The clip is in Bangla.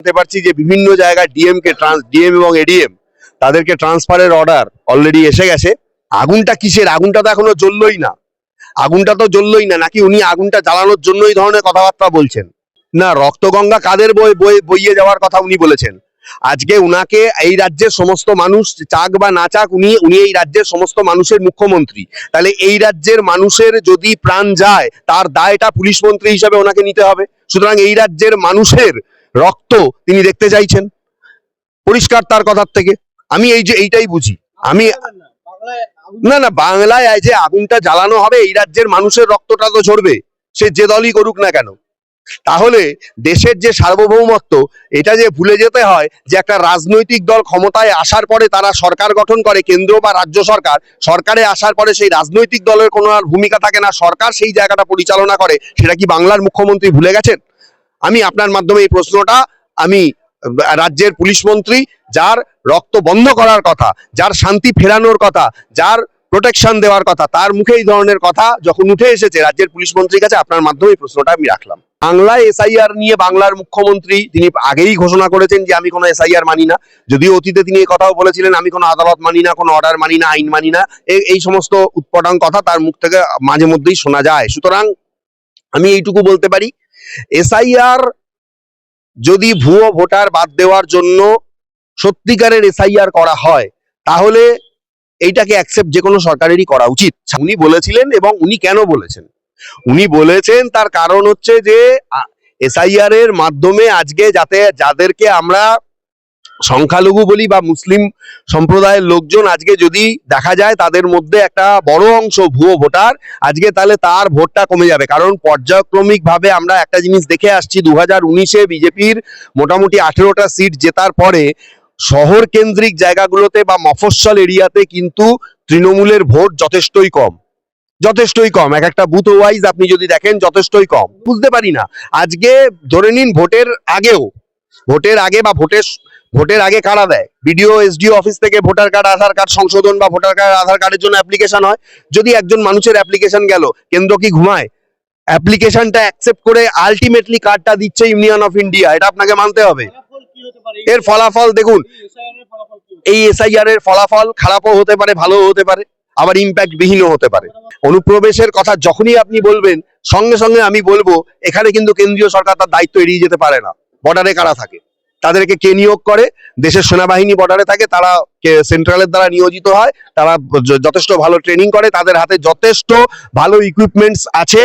জানতে পারছি যে বিভিন্ন জায়গায় ডিএম কে ডিএম এবং এডিএম তাদেরকে ট্রান্সফারের অর্ডার অলরেডি এসে গেছে। আগুনটা কিসের? আগুনটা তো এখনও জ্বললোই না। আগুনটা তো জ্বললোই না, নাকি উনি আগুনটা জ্বালানোর জন্য এই ধরনের কথাবার্তা বলছেন? না, রক্তগঙ্গা কাদের বই বই- বইয়ে যাওয়ার কথা উনি বলেছেন। আজকে উনাকে এই রাজ্যের সমস্ত মানুষ, চাক বা না চাক, উনি উনি এই রাজ্যের সমস্ত মানুষের মুখ্যমন্ত্রী। তাহলে এই রাজ্যের মানুষের যদি প্রাণ যায়, তার দায়টা পুলিশ মন্ত্রী হিসাবে ওনাকে নিতে হবে। সুতরাং এই রাজ্যের মানুষের রক্ত তিনি দেখতে চাইছেন। পরিষ্কার তার কথার থেকে। আমি এই যে এইটাই বুঝি। আমি না না, বাংলায় যে আগুনটা জ্বালানো হবে, এই রাজ্যের মানুষের রক্তটা তো ঝরবে। সে যে দলই করুক না কেন। তাহলে দেশের যে সার্বভৌমত্ব, এটা যে ভুলে যেতে হয় যে একটা রাজনৈতিক দল ক্ষমতায় আসার পরে তারা সরকার গঠন করে, কেন্দ্র বা রাজ্য সরকার, সরকারে আসার পরে সেই রাজনৈতিক দলের কোনো আর ভূমিকা থাকে না, সরকার সেই জায়গাটা পরিচালনা করে। সেটা কি বাংলার মুখ্যমন্ত্রী ভুলে গেছেন? আমি আপনার মাধ্যমে এই প্রশ্নটা আমি রাজ্যের পুলিশ মন্ত্রী যার রক্ত বন্ধ করার কথা, যার শান্তি ফেরানোর কথা, যার প্রোটেকশন দেওয়ার কথা, তার মুখে এই ধরনের কথা যখন উঠে এসেছে রাজ্যের পুলিশ মন্ত্রীর কাছে, আপনার মাধ্যমে এই প্রশ্নটা আমি রাখলাম। বাংলায় এসআইআর নিয়ে বাংলার মুখ্যমন্ত্রী তিনি আগেই ঘোষণা করেছেন যে, আমি কোনো এসআইআর মানি না। যদিও অতীতে তিনি এই কথাও বলেছিলেন, আমি কোনো আদালত মানি না, কোনো অর্ডার মানি না, আইন মানি না। এই- সমস্ত উৎপটাং কথা তার মুখ থেকে মাঝে মধ্যেই শোনা যায়। সুতরাং আমি এইটুকু বলতে পারি এসআইআর যদি ভুয়ো ভোটার বাদ দেওয়ার জন্য সত্যিকারের এসআইআর করা হয়, তাহলে এইটাকে অ্যাকসেপ্ট যে কোনো সরকারেরই করা উচিত। উনি বলেছিলেন এবং উনি কেন বলেছেন? উনি বলেছেন তার কারণ হচ্ছে যে এসআইআর এর মাধ্যমে আজকে যাতে, যাদেরকে আমরা সংখ্যালঘু বলি বা মুসলিম সম্প্রদায়ের লোকজন আজকে যদি দেখা যায় তাদের মধ্যে একটা বড় অংশ ভুয়ো ভোটার, আজকে তাহলে তার ভোটটা কমে যাবে। কারণ পর্যায়ক্রমিক ভাবে আমরা একটা জিনিস দেখে আসছি দু হাজার উনিশে বিজেপির মোটামুটি আঠেরোটা সিট জেতার পরে শহর কেন্দ্রিক জায়গাগুলোতে বা মফস্বল এরিয়াতে কিন্তু তৃণমূলের ভোট যথেষ্টই কম। যথেষ্টই কম। এক একটা বুথ ওয়াইজ আপনি যদি দেখেন যথেষ্টই কম। বুঝতে পারি না। আজকে ধরে নিন ভোটের আগেও, ভোটের আগে বা ভোটের ভোটের আগে কারা দেয়? বিডিও, এসডিও, অফিস থেকে ভোটার কার্ড, আধার কার্ড সংশোধন বা ভোটার কার্ড, আধার কার্ডের জন্য অ্যাপ্লিকেশন হয়। যদি একজন মানুষের অ্যাপ্লিকেশন গেল, কেন্দ্র কি ঘুমায়? অ্যাপ্লিকেশনটা অ্যাকসেপ্ট করে আলটিমেটলি কার্ডটা দিচ্ছে ইউনিয়ন অফ ইন্ডিয়া এটা আপনাকে মানতে হবে। এর ফলাফল দেখুন। এই এসআইআর এর ফলাফল খারাপও হতে পারে, ভালোও হতে পারে, আবার ইম্প্যাক্ট বিহীনও হতে পারে। অনুপ্রবেশের কথা যখনই আপনি বলবেন, সঙ্গে সঙ্গে আমি বলব, এখানে কিন্তু কেন্দ্রীয় সরকার তার দায়িত্ব এড়িয়ে যেতে পারে না। বর্ডারে কারা থাকে? তাদেরকে কে নিয়োগ করে? দেশের সেনাবাহিনী বর্ডারে থাকে, তারা সেন্ট্রালের দ্বারা নিয়োজিত হয়, তারা যথেষ্ট ভালো ট্রেনিং করে, তাদের হাতে যথেষ্ট ভালো ইকুইপমেন্টস আছে।